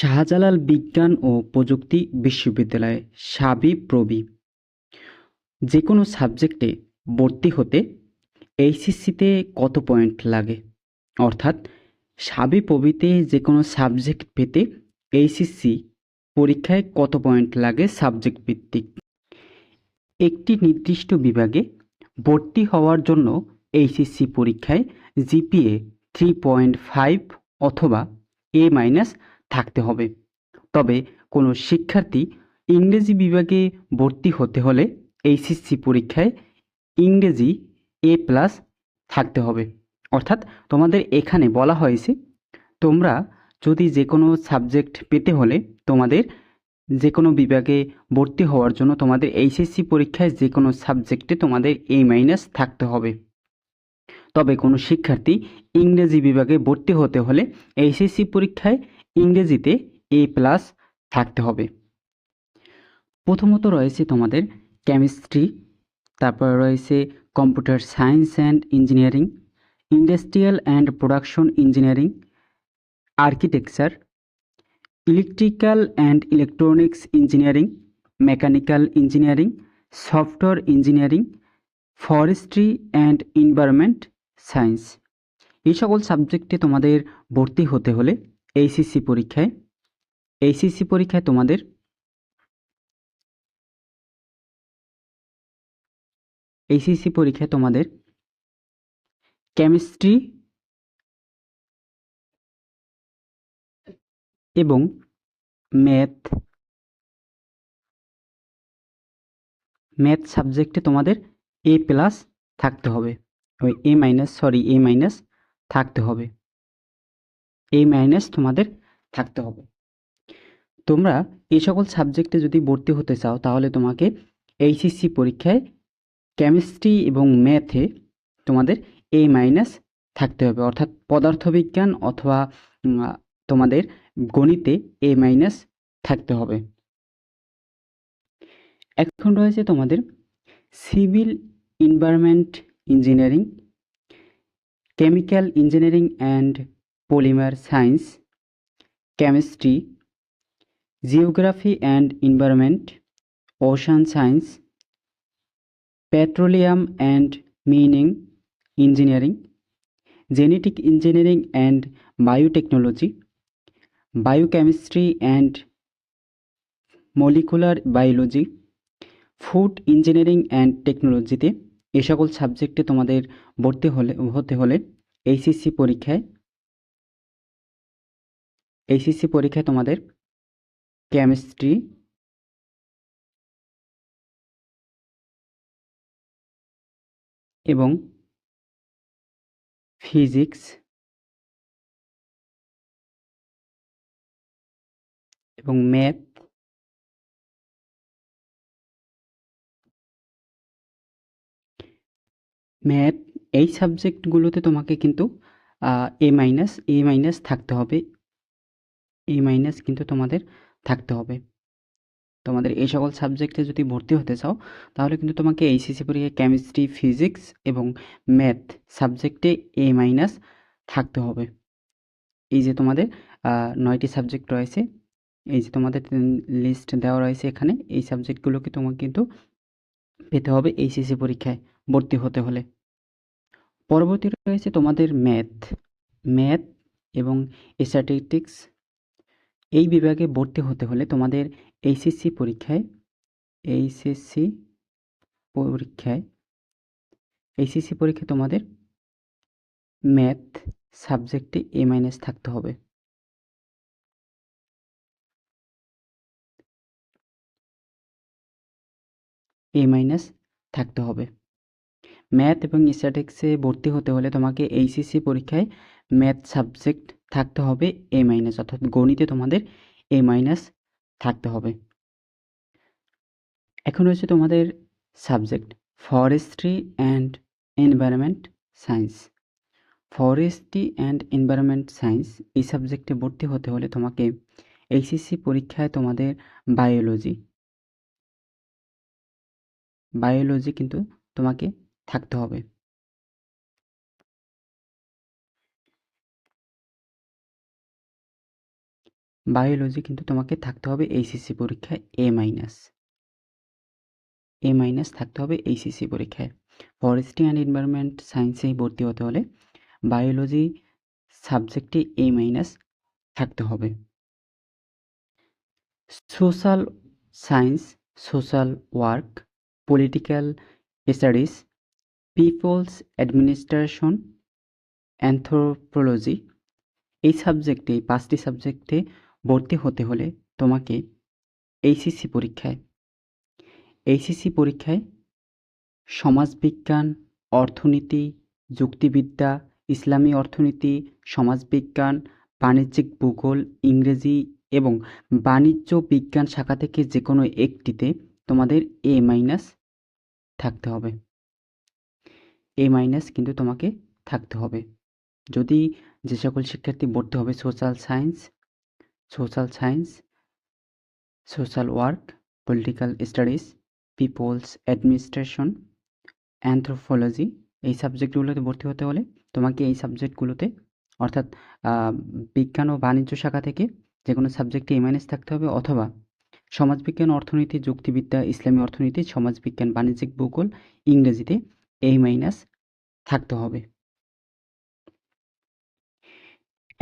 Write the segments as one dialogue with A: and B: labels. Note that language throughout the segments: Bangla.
A: শাহজালাল বিজ্ঞান ও প্রযুক্তি বিশ্ববিদ্যালয়ে সাবি প্রবি যে কোনো সাবজেক্টে ভর্তি হতে এইচএসসিতে কত পয়েন্ট লাগে অর্থাৎ সাবি প্রবিতে যে কোনো সাবজেক্ট পেতে এইচএসসি পরীক্ষায় কত পয়েন্ট লাগে সাবজেক্ট ভিত্তিক একটি নির্দিষ্ট বিভাগে ভর্তি হওয়ার জন্য এইচএসসি পরীক্ষায় জিপিএ থ্রি পয়েন্ট ফাইভ অথবা এ মাইনাস থাকতে হবে তবে কোনো শিক্ষার্থী ইংরেজি বিভাগে ভর্তি হতে হলে এইচএসসি পরীক্ষায় ইংরেজি এ প্লাস থাকতে হবে অর্থাৎ তোমাদের এখানে বলা হয়েছে তোমরা যদি যে কোনো সাবজেক্ট পেতে হলে তোমাদের যে কোনো বিভাগে ভর্তি হওয়ার জন্য তোমাদের এইচএসসি পরীক্ষায় যে কোনো সাবজেক্টে তোমাদের এ মাইনাস থাকতে হবে তবে কোনো শিক্ষার্থী ইংরেজি বিভাগে ভর্তি হতে হলে এইচএসসি পরীক্ষায় ইংরেজিতে এ প্লাস থাকতে হবে প্রথমত রয়েছে তোমাদের কেমিস্ট্রি তারপর রয়েছে computer science and engineering industrial and production engineering architecture electrical and electronics engineering mechanical engineering software engineering forestry and environment science এই সকল সাবজেক্টে তোমাদের ভর্তি হতে হলে এইচএসসি পরীক্ষায় এইচএসসি পরীক্ষায় তোমাদের এইচএসসি পরীক্ষায় তোমাদের কেমিস্ট্রি এবং ম্যাথ ম্যাথ সাবজেক্টে তোমাদের এ প্লাস থাকতে হবে ওই A minus sorry A minus থাকতে হবে এই মাইনাস তোমাদের থাকতে হবে তোমরা এই সকল সাবজেক্টে যদি ভর্তি হতে চাও তাহলে তোমাকে এইচএসসি পরীক্ষায় কেমিস্ট্রি এবং ম্যাথে তোমাদের এ মাইনাস থাকতে হবে অর্থাৎ পদার্থবিজ্ঞান অথবা তোমাদের গণিতে এ মাইনাস থাকতে হবে এখন রয়েছে তোমাদের civil environment engineering chemical engineering and polymer science chemistry geography and environment ocean science petroleum and mining engineering genetic engineering and biotechnology biochemistry and molecular biology food engineering and টেকনোলজিতে এ সকল সাবজেক্টে তোমাদের ভর্তি হলে হতে হলে এইচএসসি পরীক্ষায় এইচএসসি পরীক্ষায় তোমাদের কেমিস্ট্রি এবং ফিজিক্স এবং ম্যাথ ম্যাথ এই সাবজেক্টগুলোতে তোমাকে কিন্তু এ মাইনাস এ মাইনাস থাকতে হবে এই e মাইনাস কিন্তু তোমাদের থাকতে হবে তোমাদের এই সকল সাবজেক্টে যদি ভর্তি হতে চাও তাহলে কিন্তু তোমাকে এইসিসি পরীক্ষায় কেমিস্ট্রি ফিজিক্স এবং ম্যাথ সাবজেক্টে এ মাইনাস থাকতে হবে এই যে তোমাদের নয়টি সাবজেক্ট রয়েছে এই যে তোমাদের লিস্ট দেওয়া রয়েছে এখানে এই সাবজেক্টগুলোকে তোমাকে কিন্তু পেতে হবে এইচএসসি পরীক্ষায় ভর্তি হতে হলে পরবর্তী রয়েছে তোমাদের ম্যাথ ম্যাথ এবং স্ট্যাটিস্টিক্স এই বিভাগে ভর্তি হতে হলে তোমাদের এইচএসসি পরীক্ষায় এইচএসসি পরীক্ষায় এইচএসসি পরীক্ষায় তোমাদের ম্যাথ সাবজেক্টে এ মাইনাস থাকতে হবে এ মাইনাস থাকতে হবে ম্যাথ এবং স্ট্যাটিক্সে ভর্তি হতে হলে তোমাকে এইচএসসি পরীক্ষায় ম্যাথ সাবজেক্ট থাকতে হবে এ মাইনাস অর্থাৎ গণিতে তোমাদের এ মাইনাস থাকতে হবে এখন রয়েছে তোমাদের subject forestry and environment science forestry and environment science এই সাবজেক্টে ভর্তি হতে হলে তোমাকে এইচএসসি পরীক্ষায় তোমাদের বায়োলজি বায়োলজি কিন্তু তোমাকে থাকতে হবে বায়োলজি কিন্তু তোমাকে থাকতে হবে এইচএসসি পরীক্ষায় এ মাইনাস এ মাইনাস থাকতে হবে এইচএসসি পরীক্ষায় ফরেস্ট্রি অ্যান্ড এনভায়রনমেন্ট সায়েন্সে ভর্তি হতে হলে বায়োলজি সাবজেক্টে এ মাইনাস থাকতে হবে social science social work political studies people's administration anthropology এই সাবজেক্টে পাঁচটি সাবজেক্টে ভর্তি হতে হলে তোমাকে এইচএসসি পরীক্ষায় এইচএসসি পরীক্ষায় সমাজবিজ্ঞান অর্থনীতি যুক্তিবিদ্যা ইসলামী অর্থনীতি সমাজবিজ্ঞান বাণিজ্যিক ভূগোল ইংরেজি এবং বাণিজ্য বিজ্ঞান শাখা থেকে যে কোনো একটিতে তোমাদের এ মাইনাস থাকতে হবে এ মাইনাস কিন্তু তোমাকে থাকতে হবে যদি যে সকল শিক্ষার্থী ভর্তি হবে social science social science social work political studies people's administration anthropology এই সাবজেক্টগুলোতে ভর্তি হতে হলে তোমাকে এই সাবজেক্টগুলোতে অর্থাৎ বিজ্ঞান ও বাণিজ্য শাখা থেকে যে কোনো সাবজেক্টে এমআইএস থাকতে হবে অথবা সমাজবিজ্ঞান অর্থনীতি যুক্তিবিদ্যা ইসলামী অর্থনীতি সমাজবিজ্ঞান বাণিজ্যিক ভূগোল ইংরেজিতে এই মাইনাস থাকতে হবে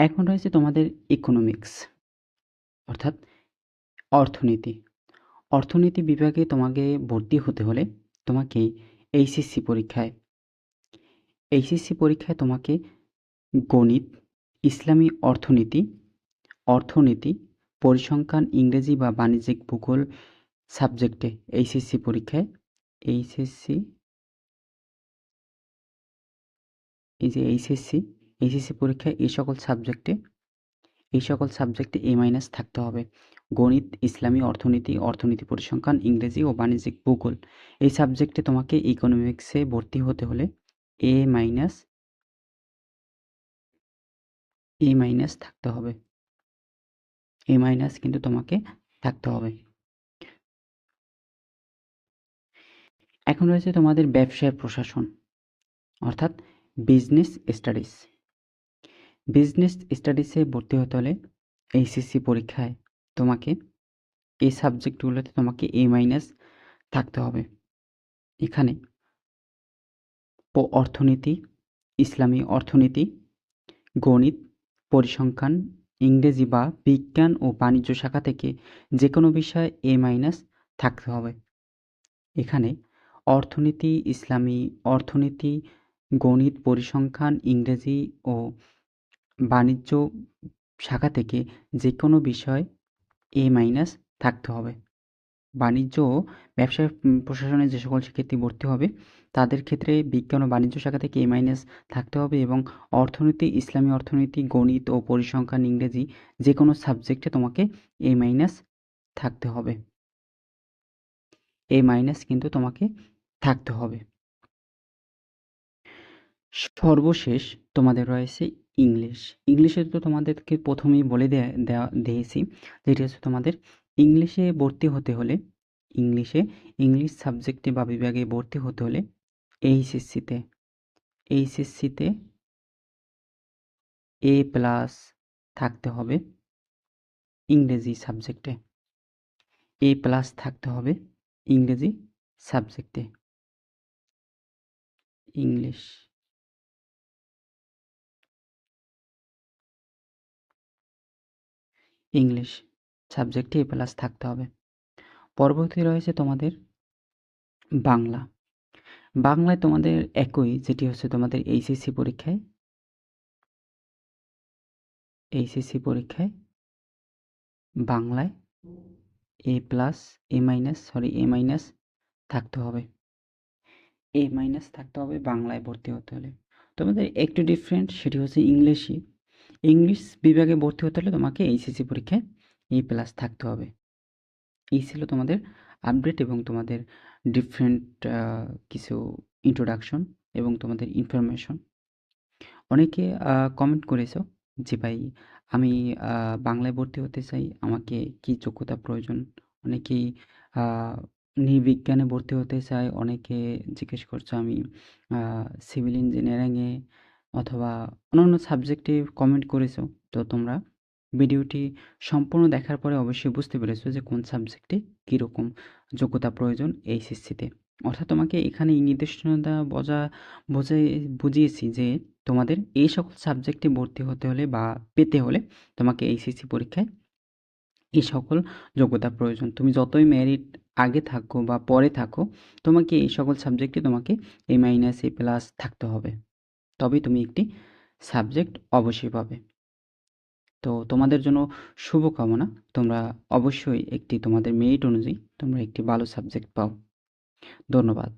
A: এখন রয়েছে তোমাদের ইকোনমিক্স অর্থাৎ অর্থনীতি অর্থনীতি বিভাগে তোমাকে ভর্তি হতে হলে তোমাকে এইচএসসি পরীক্ষায় এইচএসসি পরীক্ষায় তোমাকে গণিত ইসলামী অর্থনীতি অর্থনীতি পরিসংখ্যান ইংরেজি বা বাণিজ্যিক ভূগোল সাবজেক্টে এইচএসসি পরীক্ষায় এইচএসসি এই যে এইচএসসি এইচএসসি পরীক্ষায় এই সকল সাবজেক্টে এই সকল সাবজেক্টে এ মাইনাস থাকতে হবে গণিত ইসলামী অর্থনীতি অর্থনীতি পরিসংখ্যান ইংরেজি ও বাণিজ্যিক ভূগোল এই সাবজেক্টে তোমাকে ইকোনমিক্সে ভর্তি হতে হলে এ মাইনাস এ মাইনাস থাকতে হবে এ মাইনাস কিন্তু তোমাকে থাকতে হবে এখন রয়েছে তোমাদের ব্যবসায় প্রশাসন অর্থাৎ বিজনেস স্টাডিজ বিজনেস স্টাডিসে ভর্তি হতে হলে এইচএসসি পরীক্ষায় তোমাকে এই সাবজেক্টগুলোতে তোমাকে এ মাইনাস থাকতে হবে এখানে অর্থনীতি ইসলামী অর্থনীতি গণিত পরিসংখ্যান ইংরেজি বা বিজ্ঞান ও বাণিজ্য শাখা থেকে যে কোনো বিষয়ে এ মাইনাস থাকতে হবে এখানে অর্থনীতি ইসলামী অর্থনীতি গণিত পরিসংখ্যান ইংরেজি ও বাণিজ্য শাখা থেকে যে কোনো বিষয় এ মাইনাস থাকতে হবে বাণিজ্য ও ব্যবসা প্রশাসনে যে সকল শিক্ষার্থী ভর্তি হবে তাদের ক্ষেত্রে বিজ্ঞান ও বাণিজ্য শাখা থেকে এ মাইনাস থাকতে হবে এবং অর্থনীতি ইসলামী অর্থনীতি গণিত ও পরিসংখ্যান ইংরেজি যে কোনো সাবজেক্টে তোমাকে এ মাইনাস থাকতে হবে এ মাইনাস কিন্তু তোমাকে থাকতে হবে সর্বশেষ তোমাদের রয়েছে ইংলিশ ইংলিশে তো তোমাদেরকে প্রথমেই বলে দেয়া দিয়েছি যেটি হচ্ছে তোমাদের ইংলিশে ভর্তি হতে হলে ইংলিশে ইংলিশ সাবজেক্টে বা বিভাগে ভর্তি হতে হলে এইচএসসিতে এইচএসসিতে এ প্লাস থাকতে হবে ইংরেজি সাবজেক্টে এ প্লাস থাকতে হবে ইংরেজি সাবজেক্টে ইংলিশ ইংলিশ সাবজেক্টে এ প্লাস থাকতে হবে পরবর্তী রয়েছে তোমাদের বাংলা বাংলায় তোমাদের একই যেটি হচ্ছে তোমাদের এইচএসসি পরীক্ষায় এইচএসসি পরীক্ষায় বাংলায় A plus A minus sorry A minus থাকতে হবে এ মাইনাস থাকতে হবে বাংলায় ভর্তি হতে হলে তোমাদের একটু ডিফারেন্ট সেটি হচ্ছে ইংলিশই ইংলিশ বিভাগে ভর্তি হতে হলে তোমাকে এইচএসি পরীক্ষায় এ প্লাস থাকতে হবে এই ছিল তোমাদের আপডেট এবং তোমাদের ডিফারেন্ট কিছু ইন্ট্রোডাকশন এবং তোমাদের ইনফরমেশন অনেকে কমেন্ট করেছ যে ভাই আমি বাংলায় ভর্তি হতে চাই আমাকে কি যোগ্যতা প্রয়োজন অনেকেই নৃবিজ্ঞানে ভর্তি হতে চাই অনেকে জিজ্ঞেস করছো আমি সিভিল ইঞ্জিনিয়ারিংয়ে অথবা অন্যান্য সাবজেক্টে কমেন্ট করেছো তো তোমরা ভিডিওটি সম্পূর্ণ দেখার পরে অবশ্যই বুঝতে পেরেছো যে কোন সাবজেক্টে কীরকম যোগ্যতা প্রয়োজন এইচএসসিতে অর্থাৎ তোমাকে এখানে এই নির্দেশনা বজা বোঝাই বুঝিয়েছি যে তোমাদের এই সকল সাবজেক্টে ভর্তি হতে হলে বা পেতে হলে তোমাকে এইচএসসি পরীক্ষায় এই সকল যোগ্যতা প্রয়োজন তুমি যতই ম্যারিট আগে থাকো বা পরে থাকো তোমাকে এই সকল সাবজেক্টে তোমাকে এ মাইনাস এ প্লাস থাকতে হবে তবেই তুমি একটি সাবজেক্ট অবশ্যই পাবে তো তোমাদের জন্য শুভকামনা তোমরা অবশ্যই একটি তোমাদের মেরিট অনুযায়ী তোমরা একটি ভালো সাবজেক্ট পাও ধন্যবাদ